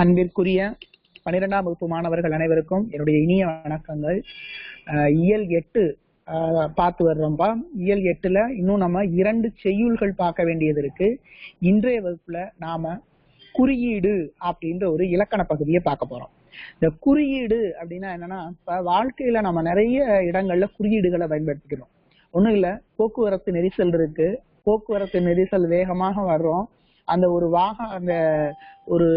அன்பிற்குரிய பனிரெண்டாம் வகுப்பு மாணவர்கள் அனைவருக்கும் என்னுடைய இனிய வணக்கங்கள். இயல் எட்டு பார்த்து வர்றோம்பா. இயல் எட்டுல இன்னும் நம்ம இரண்டு செய்யுள்கள் பார்க்க வேண்டியது இருக்கு. இன்றைய வகுப்புல நாம குறியீடு அப்படின்ற ஒரு இலக்கண பகுதியை பார்க்க போறோம். இந்த குறியீடு அப்படின்னா என்னன்னா இப்ப வாழ்க்கையில நம்ம நிறைய இடங்கள்ல குறியீடுகளை பயன்படுத்திக்கிறோம். ஒண்ணும் இல்ல போக்குவரத்து நெரிசல் இருக்கு. போக்குவரத்து நெரிசல் வேகமாக வர்றோம். அந்த ஒரு வாக அந்த ஒரு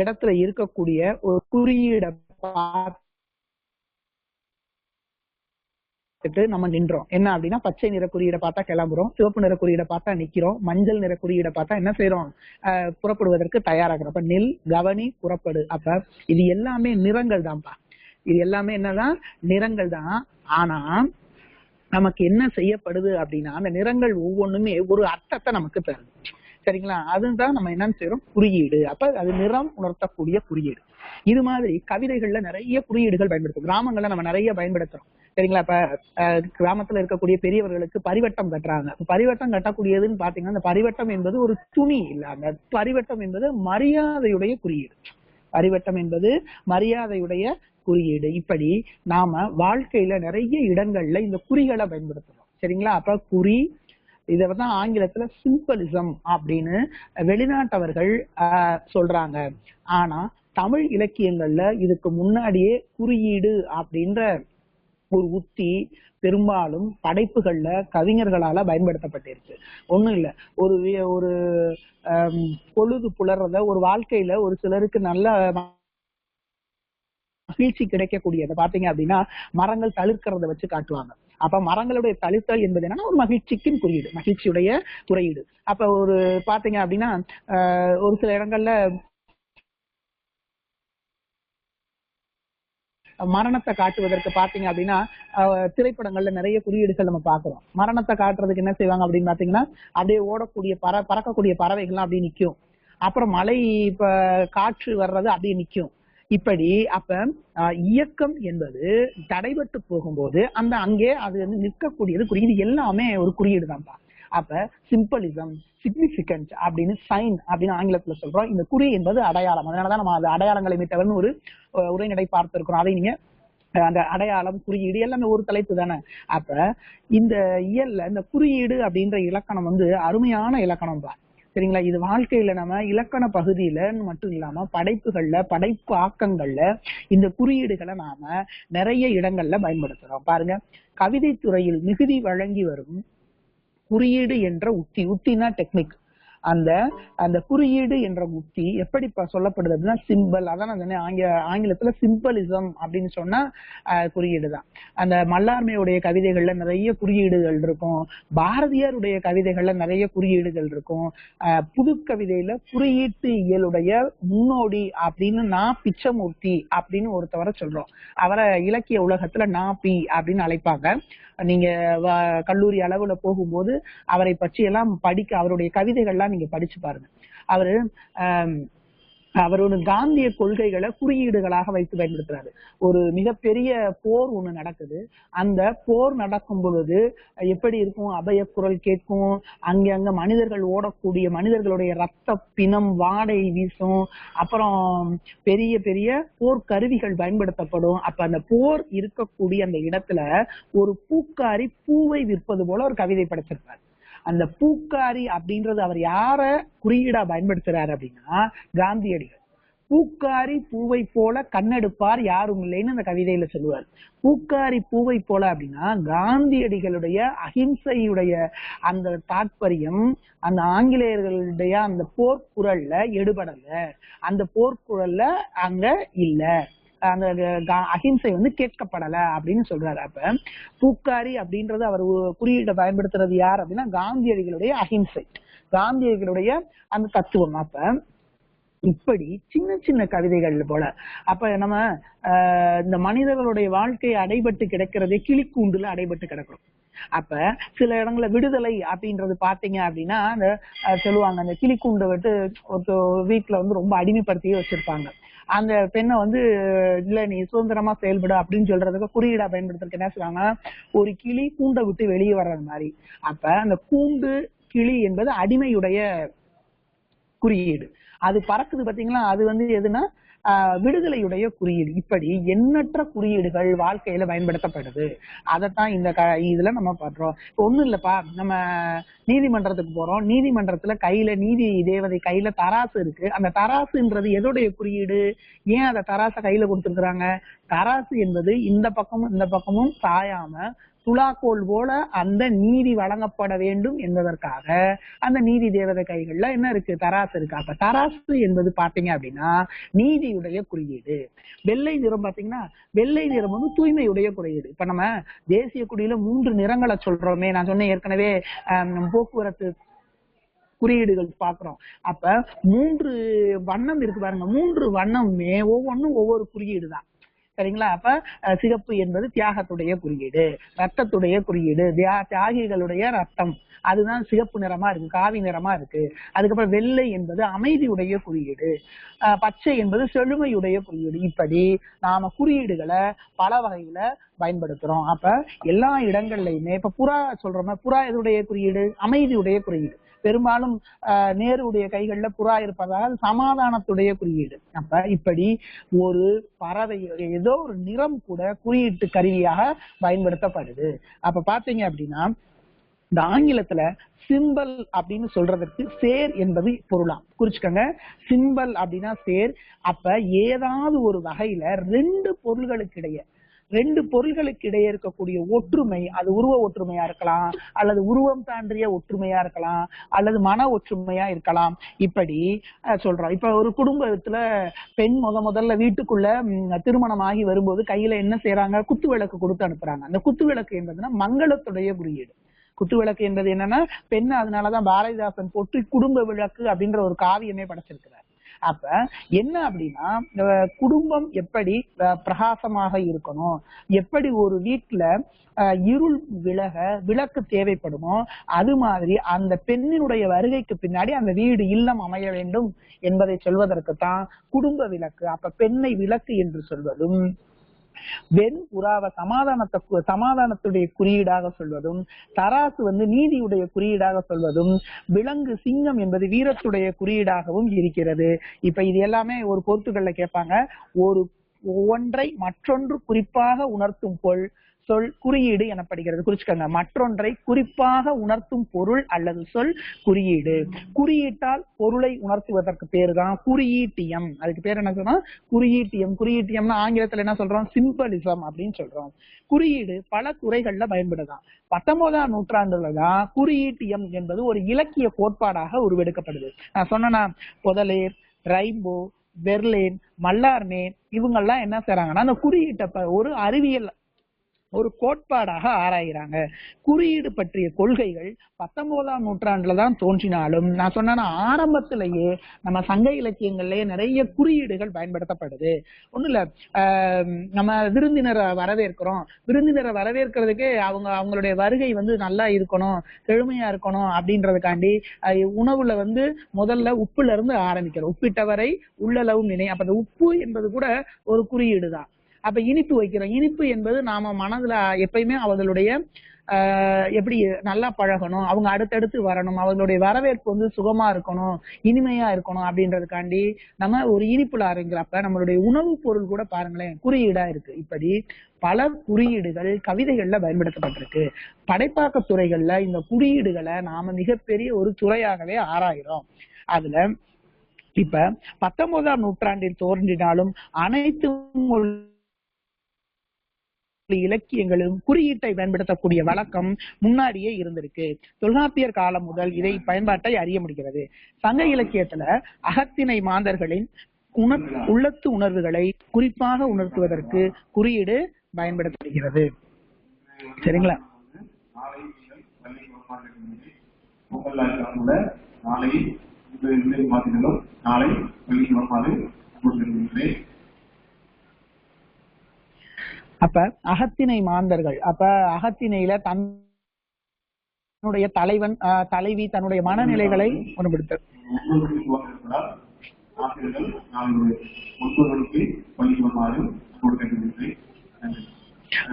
இடத்துல இருக்கக்கூடிய ஒரு குறியீடை பார்த்துட்டு நம்ம நின்றோம். என்ன அப்படின்னா பச்சை நிற குறியீடை பார்த்தா கிளம்புறோம். சிவப்பு நிற குறியீடை பார்த்தா நிக்கிறோம். மஞ்சள் நிற குறியீடை பார்த்தா என்ன செய்யறோம் ஆஹ் புறப்படுவதற்கு தயாராகிறோம். அப்ப நெல் கவனி புறப்படு. அப்ப இது எல்லாமே நிறங்கள் தான்ப்பா. இது எல்லாமே என்னதான் நிறங்கள் தான். ஆனா நமக்கு என்ன செய்யப்படுது அப்படின்னா அந்த நிறங்கள் ஒவ்வொன்றுமே ஒரு அர்த்தத்தை நமக்கு தருது. சரிங்களா? அதுதான் நம்ம என்னன்னு செய்யறோம் குறியீடு. அப்ப அது நிறம் உணர்த்தக்கூடிய குறியீடு. இது மாதிரி கவிதைகள்ல நிறைய குறியீடுகள் பயன்படுத்தும் கிராமங்கள்ல நம்ம நிறைய பயன்படுத்துறோம். சரிங்களா? இப்ப கிராமத்துல இருக்கக்கூடிய பெரியவர்களுக்கு பரிவட்டம் கட்டுறாங்க. பரிவட்டம் கட்டக்கூடியதுன்னு பாத்தீங்கன்னா அந்த பரிவட்டம் என்பது ஒரு துணி இல்ல அந்த பரிவட்டம் என்பது மரியாதையுடைய குறியீடு. பரிவட்டம் என்பது மரியாதையுடைய குறியீடு. இப்படி நாம வாழ்க்கையில நிறைய இடங்கள்ல இந்த குறிகளை பயன்படுத்துறோம். சரிங்களா? அப்ப குறி இதை தான் ஆங்கிலத்துல சிம்பிளிசம் அப்படின்னு வெளிநாட்டவர்கள் ஆஹ், சொல்றாங்க. ஆனா தமிழ் இலக்கியங்கள்ல இதுக்கு முன்னாடியே குறியீடு அப்படின்ற ஒரு உத்தி பெரும்பாலும் படைப்புகள்ல கவிஞர்களால பயன்படுத்தப்பட்டிருக்கு. ஒண்ணும் இல்ல. ஒரு ஒரு பொழுது புலர்றத ஒரு வாழ்க்கையில ஒரு சிலருக்கு நல்ல மகிழ்ச்சி கிடைக்கக்கூடியதை பாத்தீங்க அப்படின்னா மரங்கள் தளிர்க்கிறத வச்சு காட்டுவாங்க. அப்ப மரங்களுடைய தழுத்தல் என்பது என்னன்னா ஒரு மகிழ்ச்சிக்கும் குறியீடு மகிழ்ச்சியுடைய குறியீடு. அப்ப ஒரு பாத்தீங்க அப்படின்னா ஆஹ், ஒரு சில இடங்கள்ல மரணத்தை காட்டுவதற்கு பாத்தீங்க அப்படின்னா திரைப்படங்கள்ல நிறைய குறியீடுகள் நம்ம பாக்குறோம். மரணத்தை காட்டுறதுக்கு என்ன செய்வாங்க அப்படின்னு பாத்தீங்கன்னா அப்படியே ஓடக்கூடிய பற பறக்கக்கூடிய பறவைகள்லாம் அப்படியே நிக்கும். அப்புறம் மழை இப்ப காற்று வர்றது அப்படியே நிக்கும். இப்படி அப்ப இயக்கம் என்பது தடைபட்டு போகும்போது அந்த அங்கே அது வந்து நிற்கக்கூடியது குறியீடு எல்லாமே ஒரு குறியீடு தான்ப்பா அப்ப சிம்பிளிசம் சிக்னிபிகன்ட் அப்படின்னு சைன் அப்படின்னு ஆங்கிலத்துல சொல்றோம். இந்த குறி என்பது அடையாளம். அதனாலதான் நம்ம அது அடையாளங்களை மீட்டவர்னு ஒரு உரைநடை பார்த்திருக்கிறோம். அதை நீங்க அந்த அடையாளம் குறியீடு எல்லாமே ஒரு தலைப்பு தானே. அப்ப இந்த இயல்ல இந்த குறியீடு அப்படின்ற இலக்கணம் வந்து அருமையான இலக்கணம் தான் சரிங்களா? இது வாழ்க்கையில நம்ம இலக்கண பகுதியில மட்டும் இல்லாம படைப்புகள்ல படைப்பு ஆக்கங்கள்ல இந்த குறியீடுகளை நாம நிறைய இடங்கள்ல பயன்படுத்துறோம். பாருங்க. கவிதை துறையில் மிகுதி வழங்கி வரும் குறியீடு என்ற உத்தி உத்தினா டெக்னிக் அந்த அந்த குறியீடு என்ற உத்தி எப்படி சொல்லப்படுது அப்படின்னா சிம்பிள் அதான் நான் சொன்னேன் ஆங்கில ஆங்கிலத்துல சிம்பிளிசம் அப்படின்னு சொன்னா குறியீடுதான். குறியீடு தான் அந்த மல்லார்மையுடைய கவிதைகள்ல நிறைய குறியீடுகள் இருக்கும். பாரதியாருடைய கவிதைகள்ல நிறைய குறியீடுகள் இருக்கும். புது கவிதையில குறியீட்டு இயலுடைய முன்னோடி அப்படின்னு நான் பிச்சமூர்த்தி அப்படின்னு ஒருத்தவரை சொல்றோம். அவரை இலக்கிய உலகத்துல நா பி அப்படின்னு அழைப்பாங்க. நீங்க வ- கல்லூரி அளவுல போகும்போது அவரை பற்றி எல்லாம் படிக்க அவருடைய கவிதைகள்லாம் நீங்க படிச்சு பாருங்க. அவரு அவரோட காந்திய கொள்கைகளை குறியீடுகளாக வைத்து பயன்படுத்துறாரு. ஒரு மிகப்பெரிய போர் ஒண்ணு நடக்குது. அந்த போர் நடக்கும் பொழுது எப்படி இருக்கும்? அபய குரல் கேட்கும். அங்க அங்க மனிதர்கள் ஓடக்கூடிய மனிதர்களுடைய ரத்த பிணம் வாடை வீசும். அப்புறம் பெரிய பெரிய போர் கருவிகள் பயன்படுத்தப்படும். அப்ப அந்த போர் இருக்கக்கூடிய அந்த இடத்துல ஒரு பூக்காரி பூவை விற்பது போல ஒரு கவிதை படைச்சிருப்பாரு. அந்த பூக்காரி அப்படின்றது அவர் யார குறியீடா பயன்படுத்துறாரு அப்படின்னா காந்தியடிகள். பூக்காரி பூவை போல கண்ணெடுப்பார் யாரும் இல்லைன்னு அந்த கவிதையில சொல்லுவார். பூக்காரி பூவை போல அப்படின்னா காந்தியடிகளுடைய அஹிம்சையுடைய அந்த தாற்பயம் அந்த ஆங்கிலேயர்களுடைய அந்த போர்க்குரல்ல எடுபடல அந்த போர்க்குரல்ல அங்க இல்லை. அந்த கா- அகிம்சை வந்து கேட்கப்படல அப்படின்னு சொல்றாரு. அப்ப பூக்காரி அப்படின்றது அவர் குறியீட்டை பயன்படுத்துறது யார் அப்படின்னா காந்தியடிகளுடைய அஹிம்சை. காந்தியடிகளுடைய அந்த தத்துவம். அப்ப இப்படி சின்ன சின்ன கவிதைகள் போல அப்ப நம்ம இந்த மனிதர்களுடைய வாழ்க்கை அடைபட்டு கிடக்கிறதே கிளிக்கூண்டுல அடைபட்டு கிடக்கிறோம் அப்ப சில இடங்கள்ல விடுதலை அப்படின்றது பாத்தீங்க அப்படின்னா அந்த சொல்லுவாங்க அந்த கிளிக்கூண்டை விட்டு ஒரு வீட்டுல வந்து ரொம்ப அடிமைப்படுத்தியே வச்சிருப்பாங்க. அந்த பெண்ணை வந்து இல்ல நீ சுதந்திரமா செயல்படு அப்படின்னு சொல்றதுக்கு குறியீடா பயன்படுத்துறதுக்கு என்ன சொல்லுவாங்க ஒரு கிளி கூண்டை விட்டு வெளியே வர்றது மாதிரி. அப்ப அந்த கூண்டு கிளி என்பது அடிமையுடைய குறியீடு. அது பறக்குது பாத்தீங்களா? அது வந்து எதுனா விடுதலையுடைய குறியீடு. இப்படி எண்ணற்ற குறியீடுகள் வாழ்க்கையில பயன்படுத்தப்படுது. அதைத்தான் இந்த க இதுல நம்ம பண்றோம். ஒண்ணும் இல்லப்பா. நம்ம நீதிமன்றத்துக்கு போறோம். நீதிமன்றத்துல கையில நீதி தேவதை கையில தராசு இருக்கு. அந்த தராசுன்றது எதோடைய குறியீடு? ஏன் அந்த தராசை கையில கொடுத்துருக்குறாங்க? தராசு என்பது இந்த பக்கமும் இந்த பக்கமும் சாயாம துலாக்கோல் போல அந்த நீதி வழங்கப்பட வேண்டும் என்பதற்காக அந்த நீதி தேவதை கைகள்ல என்ன இருக்கு? தராசு இருக்கு. அப்ப தராசு என்பது பாத்தீங்க அப்படின்னா நீதியுடைய குறியீடு. வெள்ளை நிறம் பாத்தீங்கன்னா வெள்ளை நிறம் வந்து தூய்மையுடைய குறியீடு. இப்ப நம்ம தேசிய குடியில மூன்று நிறங்களை சொல்றோமே. நான் சொன்னேன் ஏற்கனவே ஆஹ் போக்குவரத்து குறியீடுகள் பாக்குறோம். அப்ப மூன்று வண்ணம் இருக்கு பாருங்க. மூன்று வண்ணமுமே ஒவ்வொன்றும் ஒவ்வொரு குறியீடு தான் சரிங்களா? அப்ப சிகப்பு என்பது தியாகத்துடைய குறியீடு ரத்தத்துடைய குறியீடு தியா- தியாகிகளுடைய ரத்தம் அதுதான் சிகப்பு நிறமா இருக்கு காவி நிறமா இருக்கு. அதுக்கப்புறம் வெள்ளை என்பது அமைதியுடைய குறியீடு. பச்சை என்பது செழுமையுடைய குறியீடு. இப்படி நாம குறியீடுகளை பல வகையில பயன்படுத்துறோம். அப்ப எல்லா இடங்கள்லயுமே இப்ப புறா சொல்றோமே புறா எதுடைய குறியீடு? அமைதியுடைய குறியீடு. பெரும்பாலும் ஆஹ், நேருடைய கைகள்ல புறா இருப்பதால் சமாதானத்துடைய குறியீடு. அப்ப இப்படி ஒரு பறவை ஏதோ ஒரு நிறம் கூட குறியீட்டு கருவியாக பயன்படுத்தப்படுது. அப்ப பாத்தீங்க அப்படின்னா இந்த ஆங்கிலத்துல சிம்பல் அப்படின்னு சொல்றதற்கு சேர் என்பது பொருளாம். குறிச்சுக்கோங்க. சிம்பல் அப்படின்னா சேர். அப்ப ஏதாவது ஒரு வகையில ரெண்டு பொருள்களுக்கு இடையே ரெண்டு பொருள்களுக்கு இடையே இருக்கக்கூடிய ஒற்றுமை அது உருவ ஒற்றுமையா இருக்கலாம் அல்லது உருவம் தாண்டிய ஒற்றுமையா இருக்கலாம் அல்லது மன ஒற்றுமையா இருக்கலாம். இப்படி சொல்றோம். இப்ப ஒரு குடும்பத்துல பெண் முத முதல்ல வீட்டுக்குள்ள திருமணம் ஆகி வரும்போது கையில என்ன செய்யறாங்க குத்து விளக்கு கொடுத்து அனுப்புறாங்க. அந்த குத்து விளக்கு என்பதுன்னா மங்களத்துடைய குறியீடு. குத்து விளக்கு என்பது என்னன்னா பெண் அதனாலதான் பாரதிதாசன் போற்றி குடும்ப விளக்கு அப்படின்ற ஒரு காவியமே படைச்சிருக்கிறார். அப்ப என்ன அப்படின்னா குடும்பம் எப்படி பிரகாசமாக இருக்கணும் எப்படி ஒரு வீட்டுல அஹ் இருள் விலக விளக்கு தேவைப்படுமோ அது மாதிரி அந்த பெண்ணினுடைய வருகைக்கு பின்னாடி அந்த வீடு இல்லம் அமைய வேண்டும் என்பதை சொல்வதற்கு தான் குடும்ப விளக்கு அப்ப பெண்ணை விளக்கு என்று சொல்வதும் வெண் புறாவை சமாதானத்தை சமாதானத்துடைய குறியீடாக சொல்வதும் தராசு வந்து நீதியுடைய குறியீடாக சொல்வதும் விலங்கு சிங்கம் என்பது வீரத்துடைய குறியீடாகவும் இருக்கிறது. இப்ப இது எல்லாமே ஒரு பொருத்துக்கள்ல கேட்பாங்க. ஒரு ஒன்றை மற்றொன்று குறிப்பாக உணர்த்தும் பொருள். சொல் குறியீடு எனப்படுகிறது. குறிச்சுக்கோங்க. மற்றொன்றை குறிப்பாக உணர்த்தும் பொருள் அல்லது சொல் குறியீடு. குறியீட்டால் பொருளை உணர்த்துவதற்கு பேரு தான் குறியீட்டியம். அதுக்கு பேர் என்ன சொன்னா குறியீட்டியம். குறியீட்டியம்னா ஆங்கிலத்துல என்ன சொல்றோம்? சிம்பலிசம் அப்படின்னு சொல்றோம். குறியீடு பல துறைகள்ல பயன்படுதாம் பத்தொன்பதாம் நூற்றாண்டுல தான் குறியீட்டியம் என்பது ஒரு இலக்கிய கோட்பாடாக உருவெடுக்கப்படுது. நான் சொன்னேன்னா புதலேர் ரைம்போ பெர்லின் மல்லார்மேன் இவங்கெல்லாம் என்ன செய்றாங்கன்னா அந்த குறியீட்டை ஒரு அறிவியல் ஒரு கோட்பாடாக ஆராயிறாங்க. குறியீடு பற்றிய கொள்கைகள் பத்தொன்பதாம் நூற்றாண்டுல தான் தோன்றினாலும் நான் சொன்னேன்னா ஆரம்பத்திலேயே நம்ம சங்க இலக்கியங்கள்லயே நிறைய குறியீடுகள் பயன்படுத்தப்படுது. ஒண்ணும் இல்ல ஆஹ் நம்ம விருந்தினரை வரவேற்கிறோம். விருந்தினரை வரவேற்கிறதுக்கே அவங்க அவங்களுடைய வருகை வந்து நல்லா இருக்கணும் செழுமையா இருக்கணும் அப்படின்றதுக்காண்டி அஹ் உணவுல வந்து முதல்ல உப்புல இருந்து ஆரம்பிக்கிறோம். உப்பிட்டவரை உள்ளளவும் நினை அப்ப அந்த உப்பு என்பது கூட ஒரு குறியீடு தான் அப்ப இனிப்பு வைக்கிறோம். இனிப்பு என்பது நாம மனதுல எப்பயுமே அவர்களுடைய ஆஹ் எப்படி நல்லா பழகணும் அவங்க அடுத்தடுத்து வரணும் அவர்களுடைய வரவேற்பு வந்து சுகமா இருக்கணும் இனிமையா இருக்கணும் அப்படின்றதுக்காண்டி நம்ம ஒரு இனிப்புல ஆரம்பிக்கிறப்ப நம்மளுடைய உணவுப் பொருள் கூட பாருங்களேன் குறியீடா இருக்கு. இப்படி பல குறியீடுகள் கவிதைகள்ல பயன்படுத்தப்பட்டிருக்கு. படைப்பாக்க துறைகள்ல இந்த குறியீடுகளை நாம மிகப்பெரிய ஒரு துறையாகவே ஆராயிறோம். அதுல இப்ப பத்தொன்பதாம் நூற்றாண்டில் தோன்றினாலும் அனைத்து மொழி இலக்கியங்களும் குறியீட்டை பயன்படுத்தக்கூடிய வழக்கம் முன்னாடியே இருந்திருக்கு. தொல்காப்பியர் காலம் முதல் இதை பயன்பாட்டை அறிய முடிகிறது. சங்க இலக்கியத்துல அகத்திணை மாந்தர்களின் உள்ளத்து உணர்வுகளை குறிப்பாக உணர்த்துவதற்கு குறியீடு பயன்படுத்தப்படுகிறது. சரிங்களா? நாளை நாளை இந்த இந்த மாத்தினாலும் நாளை பள்ளி குழந்தை கொடுத்திருக்கிறேன் அப்ப அகத்திணை மாந்தர்கள் அப்ப அகத்தினையில தன் தன்னுடைய தலைவன் ஆஹ் தலைவி தன்னுடைய மனநிலைகளை குணப்படுத்தல்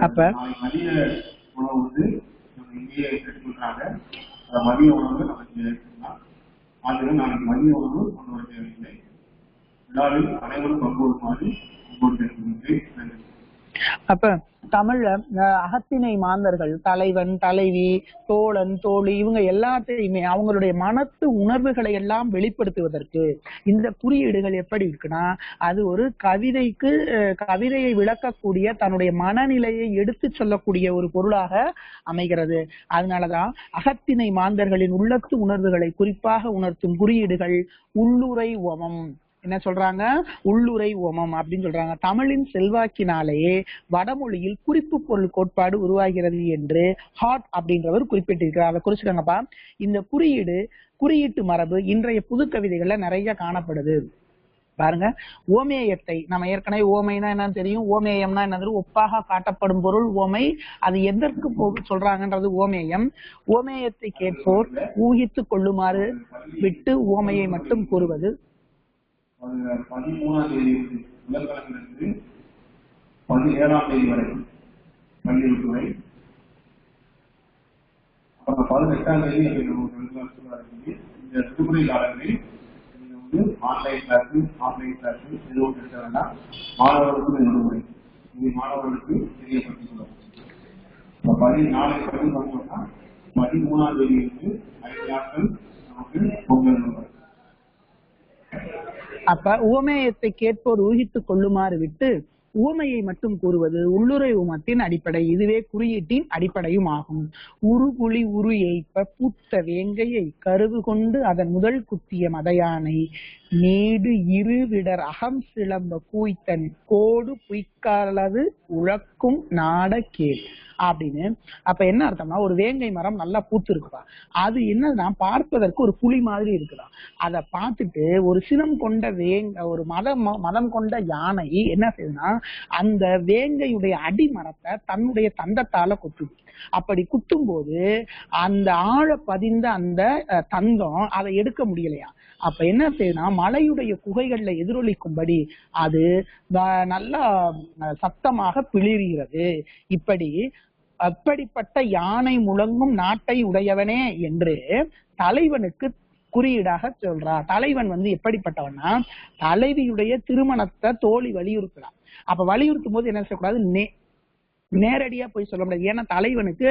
அப்ப மதிய உணவு வந்து இங்கேயே எடுத்துக்கிறாங்க மதிய உணவு எடுத்துக்கலாம் ஆகவே மதிய உணவு கொண்டு வர தேவையில்லை விழாவில் அனைவரும் பங்கு கொள்ளுமாறு நன்றி அப்ப தமிழ்ல அகத்தினை மாந்தர்கள் தலைவன் தலைவி தோழன் தோழி இவங்க எல்லாத்தையுமே அவங்களுடைய மனத்து உணர்வுகளை எல்லாம் வெளிப்படுத்துவதற்கு இந்த குறியீடுகள் எப்படி இருக்குன்னா அது ஒரு கவிதைக்கு கவிதையை விளக்கக்கூடிய தன்னுடைய மனநிலையை எடுத்து சொல்லக்கூடிய ஒரு பொருளாக அமைகிறது. அதனாலதான் அகத்தினை மாந்தர்களின் உள்ளத்து உணர்வுகளை குறிப்பாக உணர்த்தும் குறியீடுகள் உள்ளுரை உவமம். என்ன சொல்றாங்க? உள்ளுரை ஓமம் அப்படின்னு சொல்றாங்க. தமிழின் செல்வாக்கினாலேயே வடமொழியில் குறிப்பு பொருள் கோட்பாடு உருவாகிறது என்று ஹாட் அப்படின்றவர் குறிப்பிட்டிருக்கிறார். அதை குறிச்சுக்கோங்கப்பா. இந்த குறியீடு குறியீட்டு மரபு இன்றைய புது கவிதைகள்ல நிறைய காணப்படுது. பாருங்க. ஓமேயத்தை நம்ம ஏற்கனவே ஓமைனா என்னன்னு தெரியும். ஓமேயம்னா என்னது ஒப்பாக காட்டப்படும் பொருள் ஓமை. அது எதற்கு போ- சொல்றாங்கன்றது ஓமேயம். ஓமேயத்தை கேட்போர் ஊகித்துக் கொள்ளுமாறு விட்டு ஓமையை மட்டும் கூறுவது அது பதிமூணாம் தேதி முதற்கலத்திலிருந்து பதினேழாம் தேதி வரை பள்ளியுறை அப்புறம் பதினெட்டாம் தேதி எங்களுக்கு ஒரு ரெண்டு வருஷம் இருக்குது இந்த விடுமுறை காலங்களில் நீங்க வந்து ஆன்லைன் கிளாஸ் ஆஃப்லைன் கிளாஸ் எதுவும் எடுக்க வேண்டாம். மாணவர்களுக்கு இது விடுமுறை இது மாணவர்களுக்கு தெரியப்படுத்திக் இப்போ பதி நாளை பதி பார்த்தோம்னா பதிமூணாம் தேதி இருந்து ஐந்து நாட்கள் நமக்கு பொங்கல் விடுமுறை அப்ப உவமேயத்தை கேட்போர் ஊகித்துக் கொள்ளுமாறு விட்டு உவமையை மட்டும் கூறுவது உள்ளுரை உமத்தின் அடிப்படை இதுவே குறியீட்டின் அடிப்படையும் ஆகும். உருகுழி உரு ஏய்ப்ப பூத்த வேங்கையை கருவு கொண்டு அதன் முதல் குத்திய மதையானை நீடு இருவிடர் அகம் சிலம்ப கூய்த்தன் கோடு புய்க்காலது உழக்கும் நாட கேள் அப்படின்னு. அப்ப என்ன அர்த்தம்னா ஒரு வேங்கை மரம் நல்லா பூத்து இருக்குதா அது என்னன்னா பார்ப்பதற்கு ஒரு புலி மாதிரி இருக்குதா? அதை பார்த்துட்டு ஒரு சினம் கொண்ட வேங்க ஒரு மதம் மதம் கொண்ட யானை என்ன செய்யுதுன்னா அந்த வேங்கையுடைய அடிமரத்தை தன்னுடைய தந்தத்தால குத்துது. அப்படி குத்தும் போது அந்த ஆழ பதிந்த அந்த தந்தம் அதை எடுக்க முடியலையா? அப்ப என்ன செய்யுதுன்னா மலையுடைய குகைகள்ல எதிரொலிக்கும்படி அது நல்லா சத்தமாக பிளிறுகிறது இப்படி அப்படிப்பட்ட யானை முழங்கும் நாட்டை உடையவனே என்று தலைவனுக்கு குறியீடாக சொல்றார். தலைவன் வந்து எப்படிப்பட்டவன்னா தலைவியுடைய திருமணத்தை தோழி வலியுறுத்துறான். அப்ப வலியுறுத்தும் போது என்ன செய்யக்கூடாது? நே நேரடியா போய் சொல்ல முடியாது. ஏன்னா தலைவனுக்கு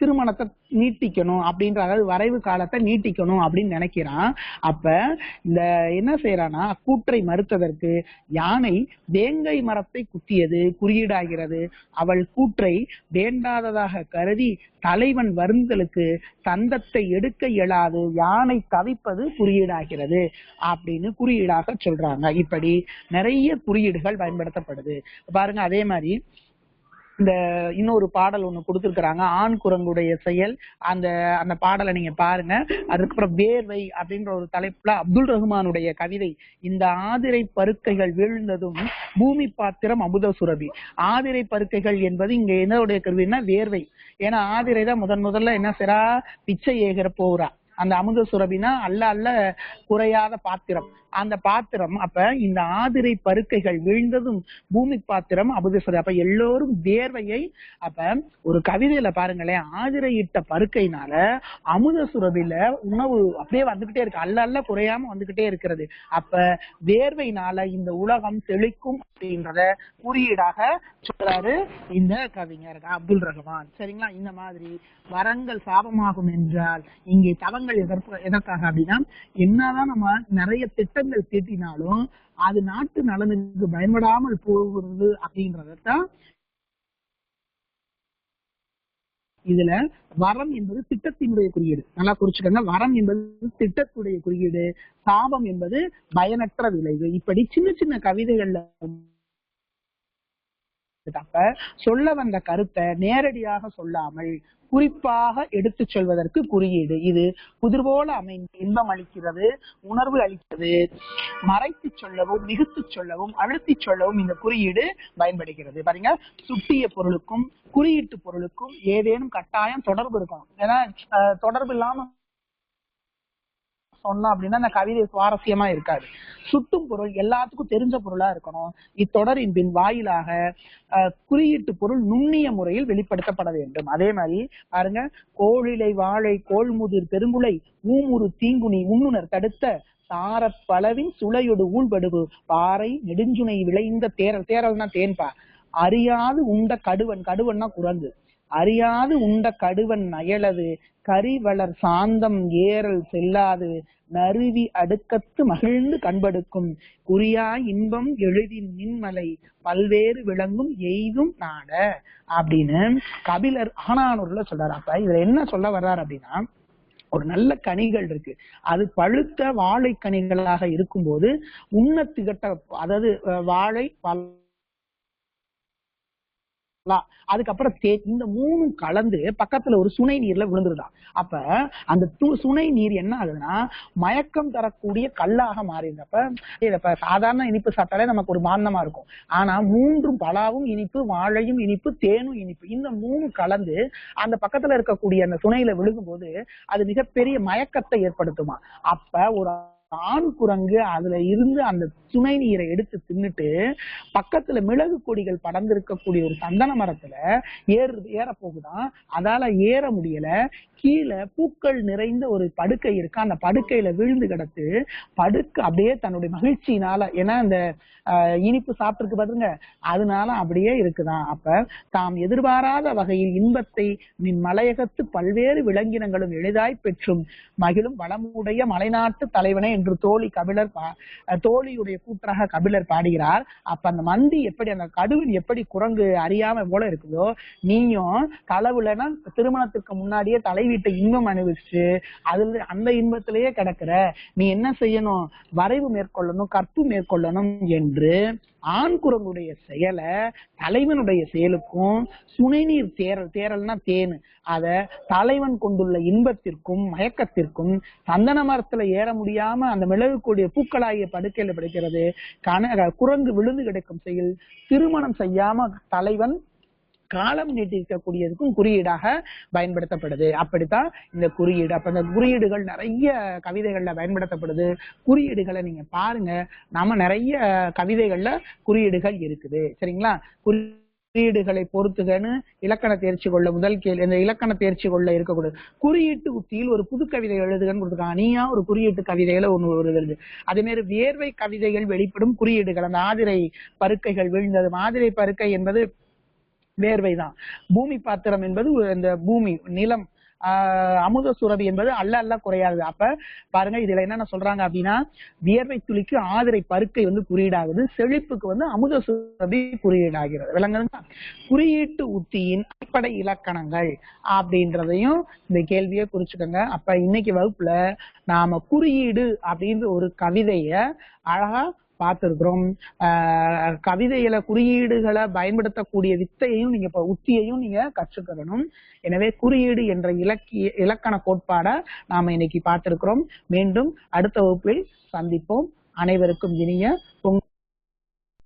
திருமணத்தை நீட்டிக்கணும் அப்படின்ற அதாவது வரைவு காலத்தை நீட்டிக்கணும் அப்படின்னு நினைக்கிறான். அப்ப இந்த என்ன செய்யறான்னா கூற்றை மறுத்ததற்கு யானை வேங்கை மரத்தை குத்தியது குறியீடாகிறது. அவள் கூற்றை வேண்டாததாக கருதி தலைவன் வருந்தலுக்கு தந்தத்தை எடுக்க இயலாது யானை தவிப்பது குறியீடாகிறது அப்படின்னு குறியீடாக சொல்றாங்க. இப்படி நிறைய குறியீடுகள் பயன்படுத்தப்படுது. பாருங்க அதே மாதிரி இந்த இன்னொரு பாடல் ஒண்ணு கொடுத்திருக்கிறாங்க. ஆண் குரங்குடைய செயல். அந்த அந்த பாடலை நீங்க பாருங்க. அதுக்கப்புறம் வேர்வை அப்படின்ற ஒரு தலைப்புல அப்துல் ரஹ்மானுடைய கவிதை. இந்த ஆதிரை பருக்கைகள் வீழ்ந்ததும் பூமி பாத்திரம் அமுத சுரபி. ஆதிரை பருக்கைகள் என்பது இங்க என்னுடைய கருவின்னா வேர்வை. ஏன்னா ஆதிரை தான் முதன் முதல்ல என்ன செய்றா? பிச்சை ஏகிற போறா. அந்த அமுத சுரபினா அல்ல அல்ல குறையாத பாத்திரம். அந்த பாத்திரம் அப்ப இந்த ஆதிரை பருக்கைகள் வீழ்ந்ததும் பூமி பாத்திரம் அமுத அப்ப எல்லோரும் வேர்வையை அப்ப ஒரு கவிதையில பாருங்களேன் ஆதிரையிட்ட பருக்கைனால அமுத சுரபில உணவு அப்படியே வந்துகிட்டே இருக்கு அல்ல அல்ல குறையாம வந்துகிட்டே இருக்கிறது. அப்ப வேர்வையினால இந்த உலகம் செழிக்கும் அப்படின்றத குறியீடாக சொல்றாரு இந்த கவிஞர் அப்துல் ரஹ்மான். சரிங்களா? இந்த மாதிரி வரங்கள் சாபமாகும் என்றால் இங்கே தவங்கள் எதற்கு எதற்காக அப்படின்னா என்னதான் நம்ம நிறைய திட்ட திட்டங்கள் தீட்டினாலும் அது நாட்டு நலனுக்கு பயன்படாமல் போகிறது அப்படின்றதான் இதுல வரம் என்பது திட்டத்தினுடைய குறியீடு. நல்லா குறிச்சுக்கோங்க வரம் என்பது திட்டத்துடைய குறியீடு. சாபம் என்பது பயனற்ற விளைவு. இப்படி சின்ன சின்ன கவிதைகள்ல அப்ப சொல்ல வந்த கருத்தை நேரடியாக சொல்லாமல் குறிப்பாக எடுத்துச் சொல்வதற்கு குறியீடு. இது புதிர் போல அமைந்து இன்பம் அளிக்கிறது உணர்வு அளிக்கிறது மறைத்து சொல்லவும் மிகுத்து சொல்லவும் அழுத்தி சொல்லவும் இந்த குறியீடு பயன்படுகிறது. பாருங்க சுட்டிய பொருளுக்கும் குறியீட்டு பொருளுக்கும் ஏதேனும் கட்டாயம் தொடர்பு இருக்கணும். ஏன்னா தொடர்பு இல்லாம சொன்னோம் அப்படின்னா அந்த கவிதை சுவாரஸ்யமா இருக்காது. சுட்டும் பொருள் எல்லாத்துக்கும் தெரிஞ்ச பொருளா இருக்கணும். இத்தொடரின் பின் வாயிலாக அஹ், குறியீட்டு பொருள் நுண்ணிய முறையில் வெளிப்படுத்தப்பட வேண்டும். அதே மாதிரி பாருங்க கோழிலை வாழை கோள்முதிர் பெருங்குலை ஊமுறு தீங்குனி உண்ணுணர் தடுத்த தாரப்பளவின் சுளையொடு ஊழ்படுவு பாறை நெடுஞ்சுனை விளைந்த தேரல் தேரல்னா தேன்பா. அறியாது உண்ட கடுவன் கடுவன்னா குரங்கு. அறியாது உண்ட கடுவன் நயலது கரிவளர் சாந்தம் ஏறல் செல்லாது நறுவி அடுக்கத்து மகிழ்ந்து கண்படுக்கும். குறியா இன்பம் எழுதின் மின்மலை பல்வேறு விளங்கும் எய்தும் நாட. அப்படின்னு கபிலர் ஆனானூர்ல சொல்றாரு அப்ப இதுல என்ன சொல்ல வர்றாரு அப்படின்னா ஒரு நல்ல கனிகள் இருக்கு. அது பழுத்த வாழை கனிகளாக இருக்கும்போது உண்ண திகட்ட அதாவது வாழை பல அதுக்கப்புறம் தே இந்த மூணும் கலந்து பக்கத்துல ஒரு சுனை நீர்ல விழுந்துருதான் அப்ப அந்த து- சுனை நீர் என்ன ஆகுதுன்னா மயக்கம் தரக்கூடிய கல்லாக மாறிடுறப்ப இப்ப சாதாரண இனிப்பு சாப்பிட்டாலே நமக்கு ஒரு மாந்தமா இருக்கும். ஆனா மூன்றும் பலாவும் இனிப்பு வாழையும் இனிப்பு தேனும் இனிப்பு இந்த மூணு கலந்து அந்த பக்கத்துல இருக்கக்கூடிய அந்த சுனையில விழுகும்போது அது மிகப்பெரிய மயக்கத்தை ஏற்படுத்துமா. அப்ப ஒரு ஆண் குரங்கு அதுல இருந்து அந்த சுனை நீரை எடுத்து தின்னுட்டு பக்கத்துல மிளகு கொடிகள் படர்ந்திருக்கக்கூடிய ஒரு சந்தன மரத்துல ஏறு ஏற போகுதான் அதால ஏற முடியல. கீழே பூக்கள் நிறைந்த ஒரு படுக்கை இருக்கு. அந்த படுக்கையில விழுந்து கிடத்து படுக்க அப்படியே தன்னுடைய மகிழ்ச்சியினால ஏன்னா அந்த இனிப்பு சாப்பிட்டுருக்கு பாருங்க அதனால அப்படியே இருக்குதான். அப்ப தாம் எதிர்பாராத வகையில் இன்பத்தை மின் மலையகத்து பல்வேறு விலங்கினங்களும் எளிதாய் பெற்றும் மகிழும் வளமுடைய மலைநாட்டு தலைவனே என்று தோழி கபிலர் பா- தோழியுடைய கூற்றாக கபிலர் பாடுகிறார். அப்ப அந்த மந்தி எப்படி அந்த கடுவில் எப்படி குரங்கு அறியாம போல இருக்குதோ நீயும் களவுலன்னா திருமணத்துக்கு முன்னாடியே தலைவீட்டை இன்பம் அனுபவிச்சு அதுல அந்த இன்பத்திலேயே கிடக்குற நீ என்ன செய்யணும்? வரைவு மேற்கொள்ளணும் கற்பு மேற்கொள்ளணும் என்று ஆண் குரங்குடைய செயலை தலைவனுடைய செயலுக்கும் சுனைநீர் தேரல் தேரல்னா தேனு. அத தலைவன் கொண்டுள்ள இன்பத்திற்கும் மயக்கத்திற்கும் சந்தன மரத்துல ஏற முடியாம அந்த மிளகுக்கூடிய பூக்களாகிய படுக்கையில படுக்கிறது. கன குரங்கு விழுந்து கிடைக்கும் செயல். திருமணம் செய்யாம தலைவன் காலம் நீட்டிக்கக்கூடியதுக்கும் குறியீடாக பயன்படுத்தப்படுது. அப்படித்தான் இந்த குறியீடு. அப்ப இந்த குறியீடுகள் நிறைய கவிதைகள்ல பயன்படுத்தப்படுது. குறியீடுகளை நீங்க பாருங்க. நாம நிறைய கவிதைகள்ல குறியீடுகள் இருக்குது. சரிங்களா? குறியீடுகளை பொறுத்துகன்னு இலக்கண தேர்ச்சி கொள்ள முதல் கேள்வி இந்த இலக்கண தேர்ச்சி கொள்ள இருக்கக்கூடாது. குறியீட்டு உத்தியில் ஒரு புது கவிதை எழுதுகன்னு கொடுத்துருக்காங்க. நீயா ஒரு குறியீட்டு கவிதைகளை ஒண்ணு ஒரு வருது அதே மாதிரி வேர்வை கவிதைகள் வெளிப்படும் குறியீடுகள். அந்த ஆதிரை பருக்கைகள் விழுந்தது. ஆதிரை பருக்கை என்பது வேர்வைதான். பூமி பாத்திரம் என்பது ஒரு- இந்த பூமி நிலம் ஆஹ் அமுத சுரபி என்பது அல்ல அல்ல குறையாது. அப்ப பாருங்க இதுல என்னென்ன சொல்றாங்க அப்படின்னா வியர்வை துளிக்கு ஆதிரை பருக்கை வந்து குறியீடாகுது செழிப்புக்கு வந்து அமுத சுரபி குறியீடாகிறது. விளங்குதுங்களா? குறியீட்டு உத்தியின் அடிப்படை இலக்கணங்கள் அப்படின்றதையும் இந்த கேள்வியை குறிச்சுக்கோங்க. அப்ப இன்னைக்கு வகுப்புல நாம குறியீடு அப்படின்ற ஒரு கவிதைய அழகா பார்த்திருக்கிறோம். ஆஹ் கவிதையில குறியீடுகளை பயன்படுத்தக்கூடிய வித்தையையும் நீங்க இப்ப உத்தியையும் நீங்க கற்றுக்கணும் எனவே குறியீடு என்ற இலக்கிய இலக்கண கோட்பாடை நாம இன்னைக்கு பார்த்திருக்கிறோம். மீண்டும் அடுத்த வகுப்பில் சந்திப்போம். அனைவருக்கும் இனிய பொங்கல்.